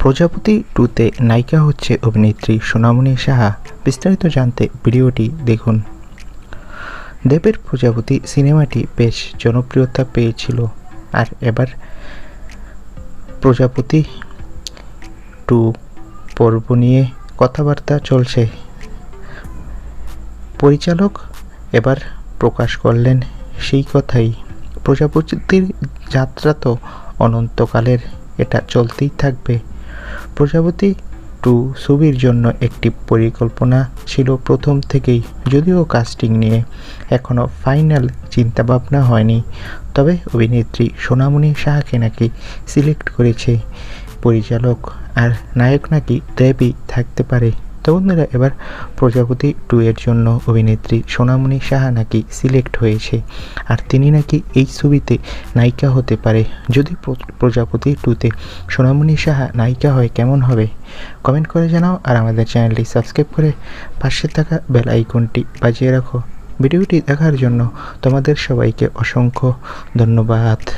প্রজাপতি টুতে নায়িকা হচ্ছে অভিনেত্রী সোনামণি সাহা। বিস্তারিত জানতে ভিডিওটি দেখুন। দেবের প্রজাপতি সিনেমাটি বেশ জনপ্রিয়তা পেয়েছিল। আর এবার প্রজাপতি টু পর্ব নিয়ে কথাবার্তা চলছে। পরিচালক এবার প্রকাশ করলেন সেই কথাই। প্রজাপতির যাত্রা তো অনন্তকালের, এটা চলতেই থাকবে। প্রজাপতি টু ছবির জন্য একটি পরিকল্পনা ছিল প্রথম থেকেই, যদিও কাস্টিং নিয়ে এখনও ফাইনাল চিন্তাভাবনা হয়নি। তবে অভিনেত্রী সোনামণি শাহকে নাকি সিলেক্ট করেছে। পরিচালক আর নায়ক নাকি দেবী থাকতে পারে। তো বন্ধুরা এবার প্রজাপতি টু এর জন্য অভিনেত্রী সোনামণি সাহা নাকি সিলেক্ট হয়েছে। আর তিনি নাকি এই ছবিতে নায়িকা হতে পারে। যদি প্র- প্রজাপতি টুতে সোনামণি সাহা নায়িকা হয়, কেমন হবে? কমেন্ট করে জানাও আর আমাদের চ্যানেলটি সাবস্ক্রাইব করে পাশে থাকা বেল আইকনটি বাজিয়ে রাখো। ভিডিওটি দেখার জন্য তোমাদের সবাইকে অসংখ্য ধন্যবাদ।